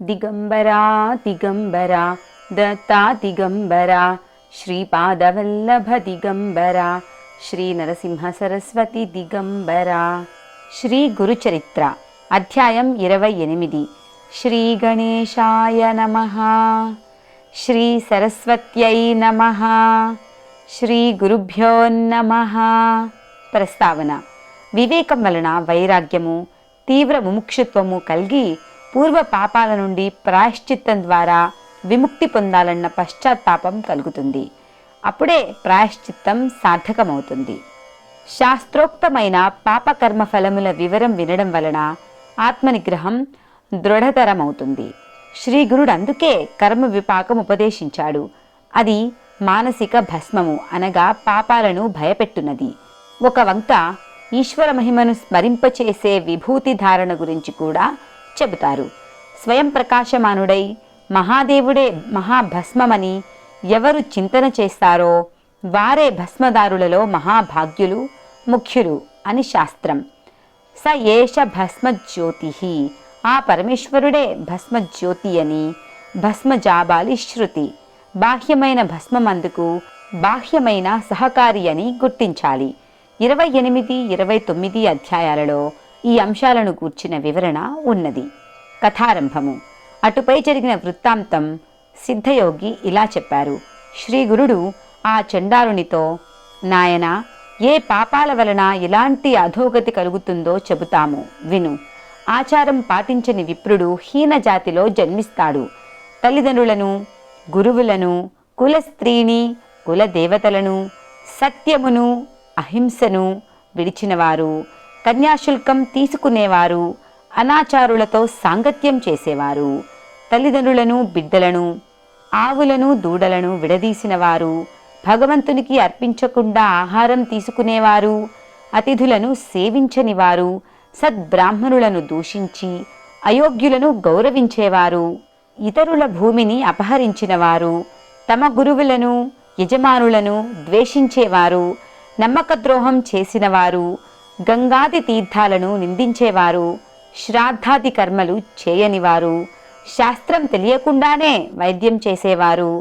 దిగంబరా దిగంబరా దత్తా దిగంబరా శ్రీపాదవల్లభ దిగంబరా శ్రీ నరసింహ సరస్వతి దిగంబరా శ్రీ గురుచరిత్ర అధ్యాయం ఇరవై ఎనిమిది శ్రీ గణేశాయ నమ శ్రీ సరస్వత్యై నమ శ్రీ గురుభ్యో నమ ప్రస్తావన వివేకం వలన వైరాగ్యము తీవ్ర ముముక్షుత్వము కలిగి పూర్వ పాపాల నుండి ప్రాయశ్చిత్తం ద్వారా విముక్తి పొందాలన్న పశ్చాత్తాపం కలుగుతుంది. అప్పుడే ప్రాయశ్చిత్తం సార్థకమవుతుంది. శాస్త్రోక్తమైన పాపకర్మ ఫలముల వివరం వినడం వలన ఆత్మనిగ్రహం దృఢతరమవుతుంది. శ్రీ గురుడు అందుకే కర్మ విపాకం ఉపదేశించాడు. అది మానసిక భస్మము అనగా పాపాలను భయపెట్టున్నది. ఒక వంక ఈశ్వర మహిమను స్మరింపచేసే విభూతి ధారణ గురించి కూడా చెబుతారు. స్వయం ప్రకాశమానుడై మహాదేవుడే మహాభస్మమని ఎవరు చింతన చేస్తారో వారే భస్మదారులలో మహాభాగ్యులు ముఖ్యులు అని శాస్త్రం. స ఏష భస్మజ్యోతి ఆ పరమేశ్వరుడే భస్మజ్యోతి అని భస్మజాబాలి శృతి. బాహ్యమైన భస్మమందుకు బాహ్యమైన సహకారి అని గుర్తించాలి. ఇరవై ఎనిమిది ఇరవై తొమ్మిది అధ్యాయాలలో ఈ అంశాలను కూర్చిన వివరణ ఉన్నది. కథారంభము. అటుపై జరిగిన వృత్తాంతం సిద్ధయోగి ఇలా చెప్పారు. శ్రీ గురుడు ఆ చండాలునితో నాయన ఏ పాపాల వలన ఎలాంటి అధోగతి కలుగుతుందో చెబుతాము విను. ఆచారం పాటించని విప్రుడు హీన జాతిలో జన్మిస్తాడు. తల్లిదండ్రులను గురువులను కుల స్త్రీని కుల దేవతలను సత్యమును అహింసను విడిచినవారు. కన్యాశుల్కం తీసుకునేవారు అనాచారులతో సాంగత్యం చేసేవారు తల్లిదండ్రులను బిడ్డలను ఆవులను దూడలను విడదీసినవారు భగవంతునికి అర్పించకుండా ఆహారం తీసుకునేవారు అతిథులను సేవించనివారు సద్బ్రాహ్మణులను దూషించి అయోగ్యులను గౌరవించేవారు ఇతరుల భూమిని అపహరించినవారు తమ గురువులను యజమానులను ద్వేషించేవారు నమ్మకద్రోహం చేసినవారు గంగాది తీర్థాలను నిందించేవారు శ్రాద్ధాది కర్మలు చేయనివారు శాస్త్రం తెలియకుండానే వైద్యం చేసేవారు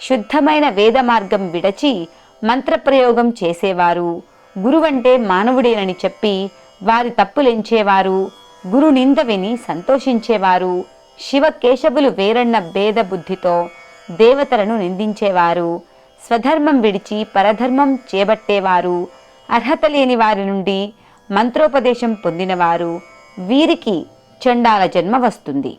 శుద్ధమైన వేద మార్గం విడచి మంత్రప్రయోగం చేసేవారు గురువంటే మానవుడేనని చెప్పి వారి తప్పులెంచేవారు గురు నింద విని సంతోషించేవారు శివ కేశవులు వేరన్న భేద బుద్ధితో దేవతలను నిందించేవారు స్వధర్మం విడిచి పరధర్మం చేపట్టేవారు అర్హత లేని వారి నుండి మంత్రోపదేశం పొందినవారు వీరికి చండాల జన్మ వస్తుంది.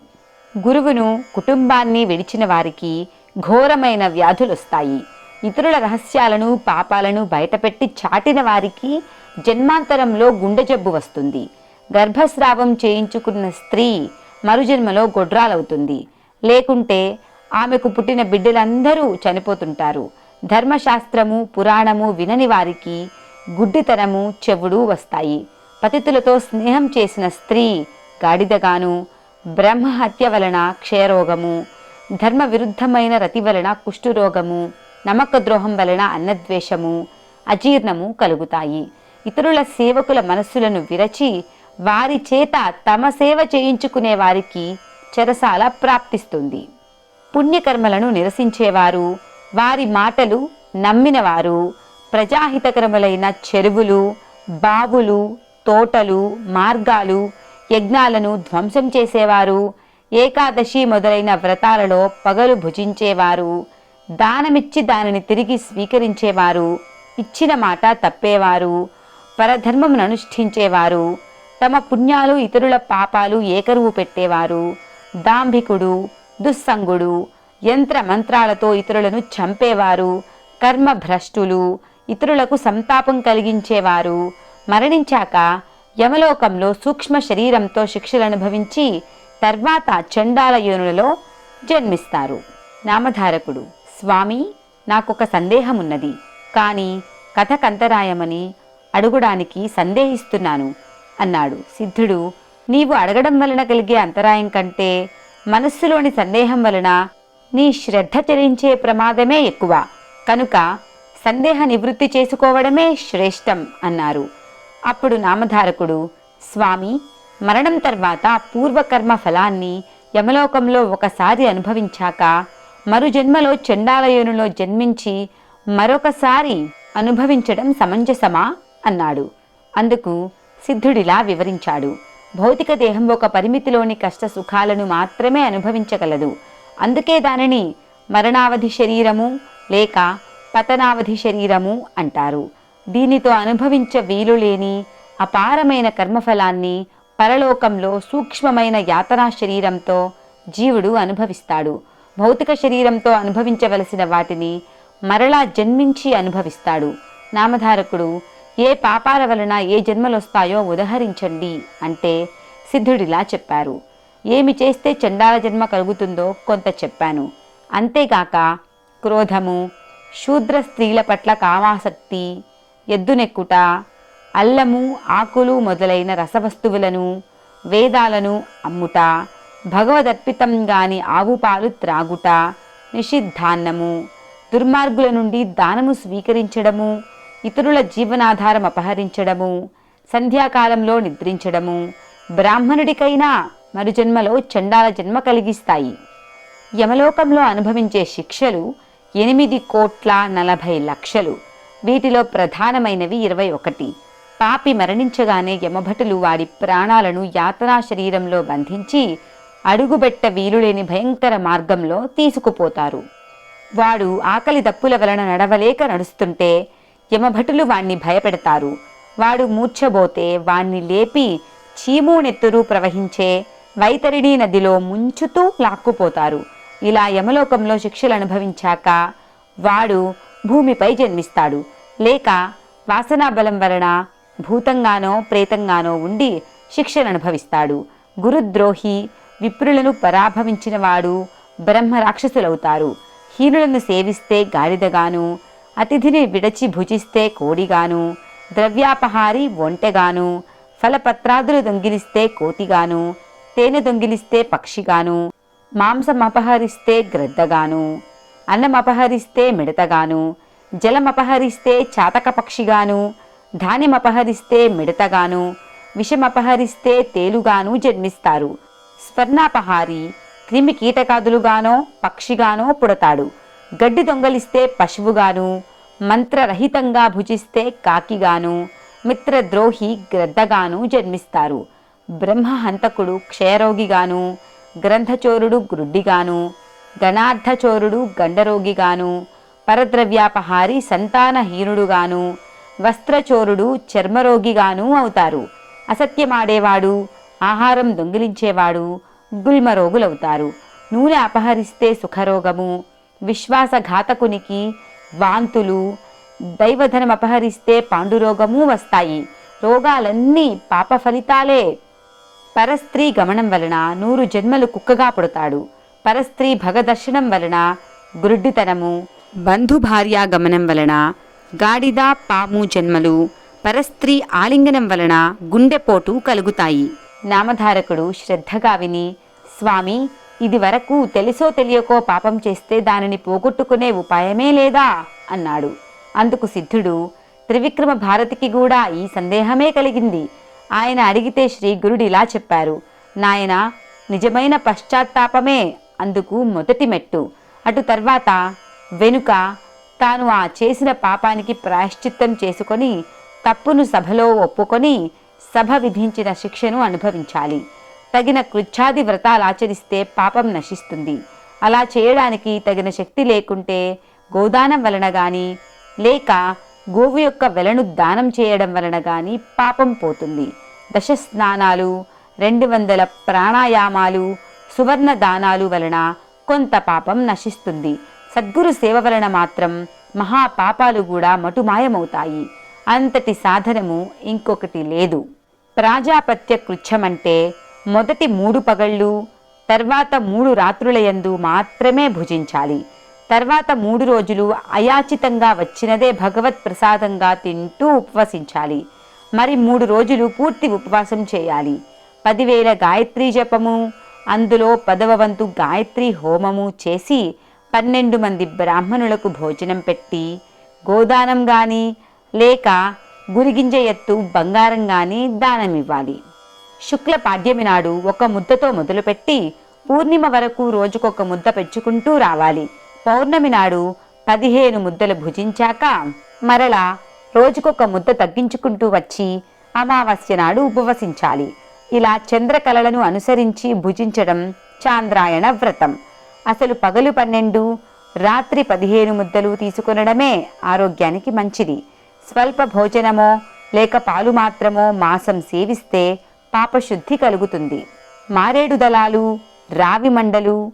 గురువును కుటుంబాన్ని విడిచిన వారికి ఘోరమైన వ్యాధులొస్తాయి. ఇతరుల రహస్యాలను పాపాలను బయటపెట్టి చాటిన వారికి జన్మాంతరంలో గుండె జబ్బు వస్తుంది. గర్భస్రావం చేయించుకున్న స్త్రీ మరుజన్మలో గొడ్రాలవుతుంది. లేకుంటే ఆమెకు పుట్టిన బిడ్డలందరూ చనిపోతుంటారు. ధర్మశాస్త్రము పురాణము వినని వారికి గుడ్డితనము చెవుడు వస్తాయి. పతితులతో స్నేహం చేసిన స్త్రీ గాడిదగాను బ్రహ్మహత్య వలన క్షయరోగము ధర్మ విరుద్ధమైన రతి వలన కుష్ఠురోగము నమ్మకద్రోహం వలన అన్నద్వేషము అజీర్ణము కలుగుతాయి. ఇతరుల సేవకుల మనస్సులను విరచి వారి చేత తమ సేవ చేయించుకునే వారికి చెరసాల ప్రాప్తిస్తుంది. పుణ్యకర్మలను నిరసించేవారు వారి మాటలు నమ్మినవారు ప్రజాహితకరములైన చెరువులు బావులు తోటలు మార్గాలు యజ్ఞాలను ధ్వంసం చేసేవారు. ఏకాదశి మొదలైన వ్రతాలలో పగలు భుజించేవారు. దానమిచ్చి దానిని తిరిగి స్వీకరించేవారు. ఇచ్చిన మాట తప్పేవారు. పరధర్మమును అనుష్ఠించేవారు. తమ పుణ్యాలు ఇతరుల పాపాలు ఏకరువు పెట్టేవారు. దాంభికుడు దుస్సంగుడు యంత్ర మంత్రాలతో ఇతరులను చంపేవారు. కర్మభ్రష్టులు ఇతరులకు సంతాపం కలిగించేవారు. మరణించాక యమలోకంలో సూక్ష్మ శరీరంతో శిక్షలు అనుభవించి తర్వాత చండాల యోనులలో జన్మిస్తారు. నామధారకుడు స్వామి నాకొక సందేహం ఉన్నది కానీ కథకంతరాయమని అడుగుడానికి సందేహిస్తున్నాను అన్నాడు. సిద్ధుడు నీవు అడగడం వలన కలిగే అంతరాయం కంటే మనస్సులోని సందేహం వలన నీ శ్రద్ధ చెలించే ప్రమాదమే ఎక్కువ. కనుక సందేహ నివృత్తి చేసుకోవడమే శ్రేష్టం అన్నారు. అప్పుడు నామధారకుడు స్వామి మరణం తర్వాత పూర్వకర్మ ఫలాన్ని యమలోకంలో ఒకసారి అనుభవించాక మరు జన్మలో చండాలయోనులో జన్మించి మరొకసారి అనుభవించడం సమంజసమా? అన్నాడు. అందుకు సిద్ధుడిలా వివరించాడు. భౌతిక దేహం ఒక పరిమితిలోని కష్ట సుఖాలను మాత్రమే అనుభవించగలదు. అందుకే దానిని మరణావధి శరీరము లేక పతనావధి శరీరము అంటారు. దీనితో అనుభవించ వీలు లేని అపారమైన కర్మఫలాన్ని పరలోకంలో సూక్ష్మమైన యాతనా శరీరంతో జీవుడు అనుభవిస్తాడు. భౌతిక శరీరంతో అనుభవించవలసిన వాటిని మరలా జన్మించి అనుభవిస్తాడు. నామధారకుడు ఏ పాపాల వలన ఏ జన్మలొస్తాయో ఉదహరించండి అంటే సిద్ధుడిలా చెప్పారు. ఏమి చేస్తే చండాల జన్మ కలుగుతుందో కొంత చెప్పాను. అంతేగాక క్రోధము శూద్ర స్త్రీల పట్ల కామాసక్తి ఎద్దునెక్కుట అల్లము ఆకులు మొదలైన రసవస్తువులను వేదాలను అమ్ముట భగవదర్పితం గాని ఆవు పాలు త్రాగుట నిషిద్ధాన్నము దుర్మార్గుల నుండి దానము స్వీకరించడము ఇతరుల జీవనాధారం అపహరించడము సంధ్యాకాలంలో నిద్రించడము బ్రాహ్మణుడికైనా మరుజన్మలో చండాల జన్మ కలిగిస్తాయి. యమలోకంలో అనుభవించే శిక్షలు ఎనిమిది కోట్ల నలభై లక్షలు. వీటిలో ప్రధానమైనవి ఇరవై ఒకటి. పాపి మరణించగానే యమభటులు వాడి ప్రాణాలను యాతనా శరీరంలో బంధించి అడుగుబెట్ట వీలులేని భయంకర మార్గంలో తీసుకుపోతారు. వాడు ఆకలి దప్పుల వలన నడవలేక నడుస్తుంటే యమభటులు వాణ్ణి భయపెడతారు. వాడు మూర్ఛబోతే వాణ్ణి లేపి చీము నెత్తురు ప్రవహించే వైతరిణీ నదిలో ముంచుతూ లాక్కుపోతారు. ఇలా యమలోకంలో శిక్షలు అనుభవించాక వాడు భూమిపై జన్మిస్తాడు. లేక వాసనాబలం వలన భూతంగానో ప్రేతంగానో ఉండి శిక్షను అనుభవిస్తాడు. గురుద్రోహి విప్రులను పరాభవించిన వాడు బ్రహ్మ రాక్షసులవుతారు. హీనులను సేవిస్తే గాడిదగాను అతిథిని విడచి భుజిస్తే కోడిగాను ద్రవ్యాపహారి ఒంటెగాను ఫలపత్రాదులు దొంగిలిస్తే కోతిగాను తేనె దొంగిలిస్తే పక్షిగాను మాంసం అపహరిస్తే గ్రద్దగాను అన్నం అపహరిస్తే మిడతగాను జలం అపహరిస్తే చాతక పక్షిగాను ధాన్యం అపహరిస్తే మిడతగాను విషం అపహరిస్తే తేలుగాను జన్మిస్తారు. స్వర్ణాపహారి క్రిమి కీటకాదులుగానో పక్షిగానో పుడతాడు. గడ్డి దొంగలిస్తే పశువుగాను మంత్రరహితంగా భుజిస్తే కాకిగాను మిత్రద్రోహి గ్రద్దగాను జన్మిస్తారు. బ్రహ్మహంతకుడు క్షయరోగిగాను గ్రంథచోరుడు గ్రుడ్డిగాను గణార్థచోరుడు గండరోగిగాను పరద్రవ్యాపహారి సంతానహీనుడుగాను వస్త్రచోరుడు చర్మరోగిగాను అవుతారు. అసత్యమాడేవాడు ఆహారం దొంగిలించేవాడు గుల్మరోగులవుతారు. నూనె అపహరిస్తే సుఖరోగము విశ్వాసఘాతకునికి వాంతులు దైవధనం అపహరిస్తే పాండురోగము వస్తాయి. రోగాలన్నీ పాప ఫలితాలే పరస్త్రీ గమనం వలన నూరు జన్మలు కుక్కగా పుడతాడు. పరస్త్రీ భగదర్శనం వలన గురుడ్డితనము బంధుభార్యా గమనం వలన గాడిద పాము జన్మలు పరస్త్రీ ఆలింగనం వలన గుండెపోటు కలుగుతాయి. నామధారకుడు శ్రద్ధగా విని స్వామి ఇది వరకు తెలిసో తెలియకో పాపం చేస్తే దానిని పోగొట్టుకునే ఉపాయమే లేదా అన్నాడు. అందుకు సిద్ధుడు త్రివిక్రమ భారతికి కూడా ఈ సందేహమే కలిగింది. ఆయన అడిగితే శ్రీ గురుడు ఇలా చెప్పారు. నాయన నిజమైన పశ్చాత్తాపమే అందుకు మొదటి మెట్టు. అటు తర్వాత వెనుక తాను ఆ చేసిన పాపానికి ప్రాయశ్చిత్తం చేసుకొని తప్పును సభలో ఒప్పుకొని సభ విధించిన శిక్షను అనుభవించాలి. తగిన కృచ్ఛాది వ్రతాలు ఆచరిస్తే పాపం నశిస్తుంది. అలా చేయడానికి తగిన శక్తి లేకుంటే గోదానం వలన కానీ లేక గోవు యొక్క వెలను దానం చేయడం వలన కానీ పాపం పోతుంది. దశ స్నానాలు రెండు వందల ప్రాణాయామాలు సువర్ణ దానాలు వలన కొంత పాపం నశిస్తుంది. సద్గురు సేవ వలన మాత్రం మహాపాపాలు కూడా మటుమాయమవుతాయి. అంతటి సాధనము ఇంకొకటి లేదు. ప్రాజాపత్య కృత్యమంటే మొదటి మూడు పగళ్ళు తర్వాత మూడు రాత్రులయందు మాత్రమే భుజించాలి. తర్వాత మూడు రోజులు అయాచితంగా వచ్చినదే భగవత్ ప్రసాదంగా తింటూ ఉపవసించాలి. మరి మూడు రోజులు పూర్తి ఉపవాసం చేయాలి. పదివేల గాయత్రీ జపము అందులో పదవ వంతు గాయత్రి హోమము చేసి పన్నెండు మంది బ్రాహ్మణులకు భోజనం పెట్టి గోదానం గాని లేక గురిగింజ ఎత్తు బంగారం గాని దానమివ్వాలి. శుక్ల పాడ్యమి నాడు ఒక ముద్దతో మొదలుపెట్టి పూర్ణిమ వరకు రోజుకొక ముద్ద పెంచుకుంటూ రావాలి. పౌర్ణమి నాడు పదిహేను ముద్దలు భుజించాక మరలా రోజుకొక ముద్ద తగ్గించుకుంటూ వచ్చి అమావాస్య నాడు ఉపవసించాలి. ఇలా చంద్రకళలను అనుసరించి భుజించడం చాంద్రాయణ వ్రతం. అసలు పగలు పన్నెండు రాత్రి పదిహేను ముద్దలు తీసుకొనడమే ఆరోగ్యానికి మంచిది. స్వల్ప భోజనమో లేక పాలు మాత్రమో మాసం సేవిస్తే పాపశుద్ధి కలుగుతుంది. మారేడు దళాలు రావి మండలు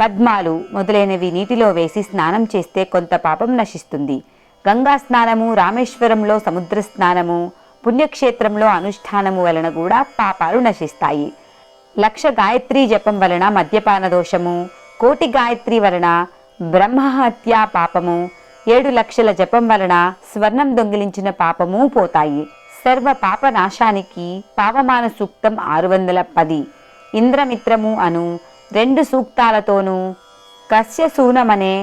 పద్మాలు మొదలైనవి నీటిలో వేసి స్నానం చేస్తే కొంత పాపం నశిస్తుంది. గంగా స్నానము రామేశ్వరంలో సముద్ర స్నానము పుణ్యక్షేత్రంలో అనుష్ఠానము వలన కూడా పాపాలు నశిస్తాయి. లక్ష గాయత్రీ జపం వలన మద్యపాన దోషము కోటి గాయత్రి వలన బ్రహ్మహత్య పాపము ఏడు లక్షల జపం వలన స్వర్ణం దొంగిలించిన పాపము పోతాయి. సర్వ పాప నాశానికి పావమాన సూక్తం ఆరు వందల పది ఇంద్రమిత్రము అను రెండు సూక్తాలతోనూ కశ్యసూనమనే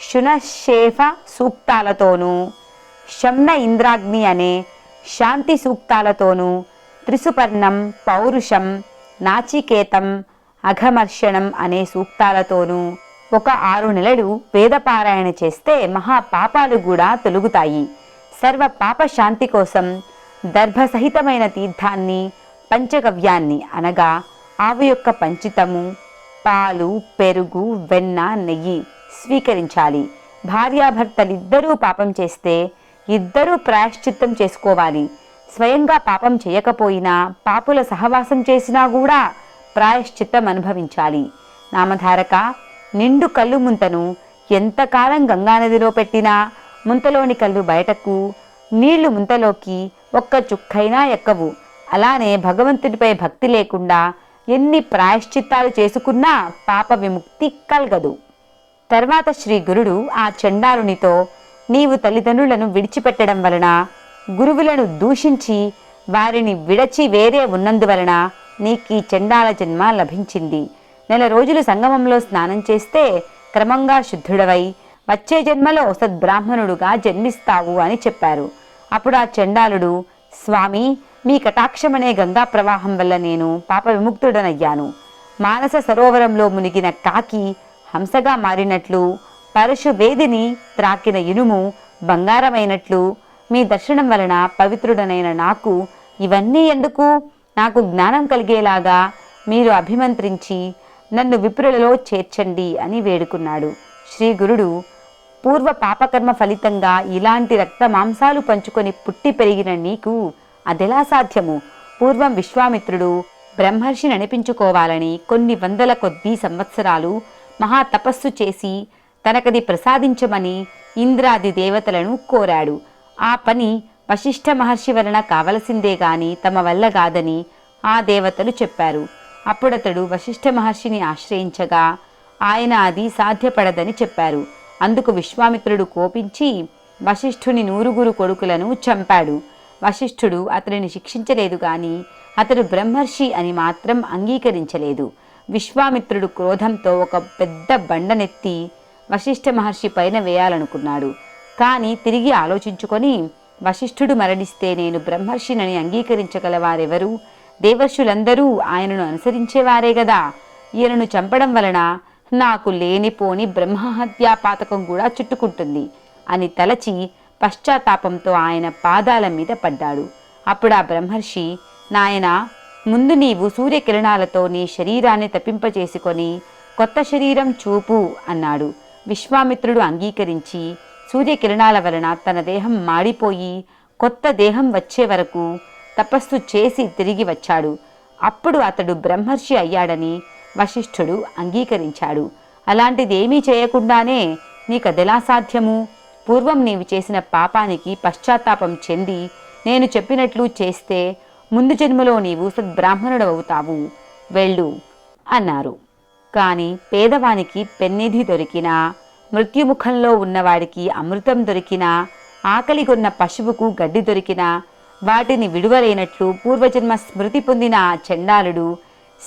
శునశేఫ సూక్తాలతోనూ శమ్న ఇంద్రాగ్ని అనే శాంతి సూక్తాలతోనూ త్రిసుపర్ణం పౌరుషం నాచికేతం అఘమర్షణం అనే సూక్తాలతోనూ ఒక ఆరు నెలలు వేదపారాయణ చేస్తే మహా పాపాలు కూడా తొలుగుతాయి. సర్వ పాప శాంతి కోసం దర్భసహితమైన తీర్థాన్ని పంచగవ్యాన్ని అనగా ఆవు యొక్క పంచితము పాలు పెరుగు వెన్న నెయ్యి స్వీకరించాలి. భార్యాభర్తలిద్దరూ పాపం చేస్తే ఇద్దరూ ప్రాయశ్చిత్తం చేసుకోవాలి. స్వయంగా పాపం చేయకపోయినా పాపుల సహవాసం చేసినా కూడా ప్రాయశ్చిత్తం అనుభవించాలి. నామధారక నిండు కళ్ళు ముంతను ఎంతకాలం గంగానదిలో పెట్టినా ముంతలోని కళ్ళు బయటకు నీళ్ళు ముంతలోకి ఒక్క చుక్కైనా ఎక్కవు. అలానే భగవంతుడిపై భక్తి లేకుండా ఎన్ని ప్రాయశ్చిత్తాలు చేసుకున్నా పాప విముక్తి కలగదు. తర్వాత శ్రీ గురుడు ఆ చండాలునితో నీవు తల్లిదండ్రులను విడిచిపెట్టడం వలన గురువులను దూషించి వారిని విడచి వేరే ఉన్నందువలన ఈ చండాల జన్మ లభించింది. నెల రోజులు సంగమంలో స్నానం చేస్తే క్రమంగా శుద్ధుడవై వచ్చే జన్మలో సద్బ్రాహ్మణుడుగా జన్మిస్తావు అని చెప్పారు. అప్పుడు ఆ చండాలుడు స్వామి మీ కటాక్షమనే గంగా ప్రవాహం వల్ల నేను పాప విముక్తుడనయ్యాను. మానస సరోవరంలో మునిగిన కాకి హంసగా మారినట్లు పరశు వేదిని త్రాకిన ఇనుము బంగారమైనట్లు మీ దర్శనం వలన పవిత్రుడనైన నాకు ఇవన్నీ ఎందుకు? నాకు జ్ఞానం కలిగేలాగా మీరు అభిమంత్రించి నన్ను విప్రులలో చేర్చండి అని వేడుకున్నాడు. శ్రీ గురుడు పూర్వ పాపకర్మ ఫలితంగా ఇలాంటి రక్త మాంసాలు పంచుకొని పుట్టి పెరిగిన నీకు అదెలా సాధ్యము? పూర్వం విశ్వామిత్రుడు బ్రహ్మర్షిని అనిపించుకోవాలని కొన్ని వందల కొద్దీ సంవత్సరాలు మహా తపస్సు చేసి తనకది ప్రసాదించమని ఇంద్రాది దేవతలను కోరాడు. ఆ పని వశిష్ఠ మహర్షి వలన కావలసిందే గాని తమ వల్ల కాదని ఆ దేవతలు చెప్పారు. అప్పుడతడు వశిష్ఠ మహర్షిని ఆశ్రయించగా ఆయన అది సాధ్యపడదని చెప్పారు. అందుకు విశ్వామిత్రుడు కోపించి వశిష్ఠుని నూరుగురు కొడుకులను చంపాడు. వశిష్ఠుడు అతనిని శిక్షించలేదు గాని అతడు బ్రహ్మర్షి అని మాత్రం అంగీకరించలేదు. విశ్వామిత్రుడు క్రోధంతో ఒక పెద్ద బండనెత్తి వశిష్ఠ మహర్షి పైన వేయాలనుకున్నాడు. కానీ తిరిగి ఆలోచించుకొని వశిష్ఠుడు మరణిస్తే నేను బ్రహ్మర్షినని అంగీకరించగలవారెవరు? దేవర్షులందరూ ఆయనను అనుసరించేవారే గదా. ఈయనను చంపడం వలన నాకు లేనిపోని బ్రహ్మహత్యా పాతకం కూడా చుట్టుకుంటుంది అని తలచి పశ్చాత్తాపంతో ఆయన పాదాల మీద పడ్డాడు. అప్పుడు ఆ బ్రహ్మర్షి నాయనా ముందు నీవు సూర్యకిరణాలతో నీ శరీరాన్ని తప్పింపచేసుకొని కొత్త శరీరం చూపు అన్నాడు. విశ్వామిత్రుడు అంగీకరించి సూర్యకిరణాల వలన తన దేహం మాడిపోయి కొత్త దేహం వచ్చే వరకు తపస్సు చేసి తిరిగి వచ్చాడు. అప్పుడు అతడు బ్రహ్మర్షి అయ్యాడని వశిష్ఠుడు అంగీకరించాడు. అలాంటిదేమీ చేయకుండానే నీకదెలా సాధ్యము? పూర్వం నీవు చేసిన పాపానికి పశ్చాత్తాపం చెంది నేను చెప్పినట్లు చేస్తే ముందు జన్మలో నీవు సద్బ్రాహ్మణుడవుతావు. వెళ్ళు అన్నారు. కాని పేదవానికి పెన్నిధి దొరికినా మృత్యుముఖంలో ఉన్నవాడికి అమృతం దొరికినా ఆకలిగొన్న పశువుకు గడ్డి దొరికినా వాటిని విడువలైనట్లు పూర్వజన్మ స్మృతి పొందిన ఆ చండాలుడు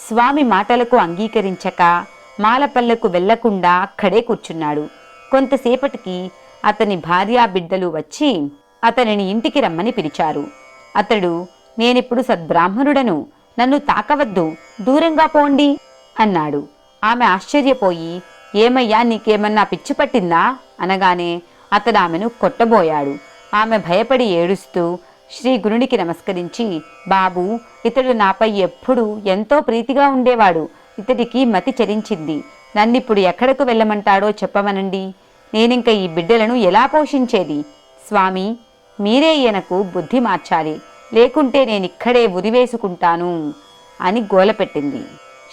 స్వామి మాటలకు అంగీకరించక మాలపల్లెకు వెళ్ళకుండా అక్కడే కూర్చున్నాడు. కొంతసేపటికి అతని భార్యా బిడ్డలు వచ్చి అతనిని ఇంటికి రమ్మని పిలిచారు. అతడు నేనిప్పుడు సద్బ్రాహ్మణుడను. నన్ను తాకవద్దు. దూరంగా పోండి అన్నాడు. ఆమె ఆశ్చర్యపోయి ఏమయ్యా నీకేమన్నా పిచ్చి పట్టిందా? అనగానే అతడు ఆమెను కొట్టబోయాడు. ఆమె భయపడి ఏడుస్తూ శ్రీ గురునికి నమస్కరించి బాబు ఇతడు నాపై ఎప్పుడు ఎంతో ప్రీతిగా ఉండేవాడు. ఇతడికి మతి చలించింది. నన్నిప్పుడు ఎక్కడకు వెళ్ళమంటాడో చెప్పమనండి. నేనింక ఈ బిడ్డలను ఎలా పోషించేది? స్వామి మీరే ఈయనకు బుద్ధి మార్చాలి. లేకుంటే నేనిక్కడే ఉరివేసుకుంటాను అని గోలపెట్టింది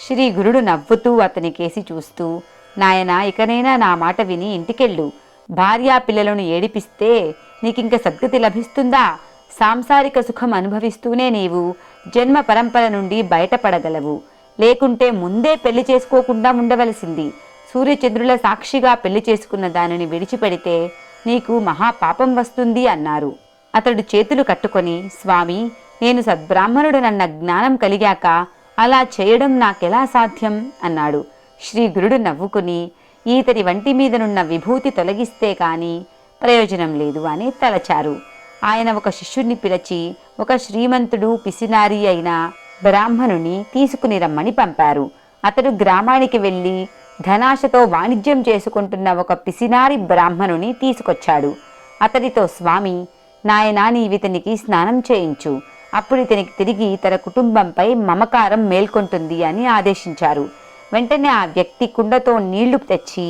శ్రీ గురుడు నవ్వుతూ అతని కేసి చూస్తూ నాయనా ఇకనైనా నా మాట విని ఇంటికెళ్ళు. భార్యా పిల్లలను ఏడిపిస్తే నీకింక సద్గతి లభిస్తుందా? సాంసారిక సుఖం అనుభవిస్తూనే నీవు. జన్మ పరంపర నుండి బయటపడగలవు. లేకుంటే ముందే పెళ్ళి చేసుకోకుండా ఉండవలసింది. సూర్యచంద్రుల సాక్షిగా పెళ్ళి చేసుకున్న దానిని విడిచిపెడితే నీకు మహాపాపం వస్తుంది అన్నారు. అతడు చేతులు కట్టుకొని స్వామి నేను సద్బ్రాహ్మణుడనన్న జ్ఞానం కలిగాక అలా చేయడం నాకెలా సాధ్యం? అన్నాడు. శ్రీ గురుడు నవ్వుకుని ఈతని వంటి మీదనున్న విభూతి తొలగిస్తే కాని ప్రయోజనం లేదు అని తలచారు. ఆయన ఒక శిష్యుణ్ణి పిలిచి ఒక శ్రీమంతుడు పిసినారి అయిన బ్రాహ్మణుని తీసుకుని రమ్మని పంపారు. అతడు గ్రామానికి వెళ్ళి ధనాశతో వాణిజ్యం చేసుకుంటున్న ఒక పిసినారి బ్రాహ్మణుని తీసుకొచ్చాడు. అతడితో స్వామి నాయనా నీవితనికి స్నానం చేయించు. అప్పుడు ఇతనికి తిరిగి తన కుటుంబంపై మమకారం మేల్కొంటుంది అని ఆదేశించారు. వెంటనే ఆ వ్యక్తి కుండతో నీళ్ళు తెచ్చి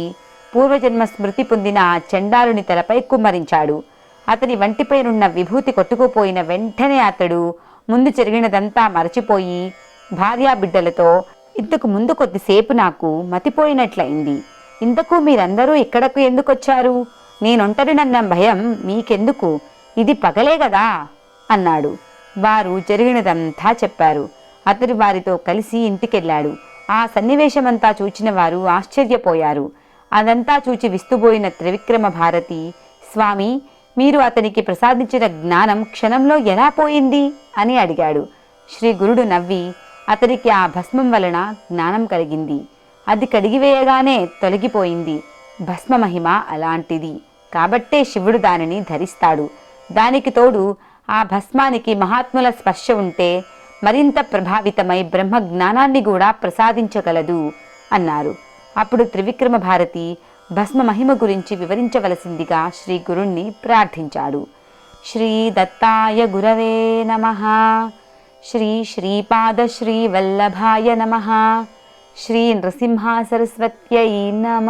పూర్వజన్మ స్మృతి పొందిన ఆ చండాలుని తలపై కుమ్మరించాడు. అతని వంటిపైనున్న విభూతి కొట్టుకుపోయిన వెంటనే అతడు ముందు జరిగినదంతా మరచిపోయి భార్యా బిడ్డలతో ఇంతకు ముందు కొద్దిసేపు నాకు మతిపోయినట్లయింది. ఇంతకు మీరందరూ ఇక్కడకు ఎందుకొచ్చారు? నేనొంటరినన్న భయం మీకెందుకు? ఇది పగలే కదా అన్నాడు. వారు జరిగినదంతా చెప్పారు. అతడు వారితో కలిసి ఇంటికెళ్ళాడు. ఆ సన్నివేశమంతా చూచిన వారు ఆశ్చర్యపోయారు. అదంతా చూచి విస్తుబోయిన త్రివిక్రమ భారతి స్వామి మీరు అతనికి ప్రసాదించిన జ్ఞానం క్షణంలో ఎలా పోయింది? అని అడిగాడు. శ్రీ గురుడు నవ్వి అతనికి ఆ భస్మం వలన జ్ఞానం కలిగింది. అది కడిగివేయగానే తొలగిపోయింది. భస్మ మహిమ అలాంటిది. కాబట్టే శివుడు దానిని ధరిస్తాడు. దానికి తోడు ఆ భస్మానికి మహాత్ముల స్పర్శ ఉంటే మరింత ప్రభావితమై బ్రహ్మ జ్ఞానాన్ని కూడా ప్రసాదించగలదు అన్నారు. అప్పుడు త్రివిక్రమ భారతి భస్మ మహిమ గురించి వివరించవలసిందిగా శ్రీ గురుణ్ణి ప్రార్థించాడు. శ్రీ దత్తాయ గురవే నమ. శ్రీ శ్రీపాద శ్రీ వల్లభాయ నమ. శ్రీ నృసింహ సరస్వత్యై నమ.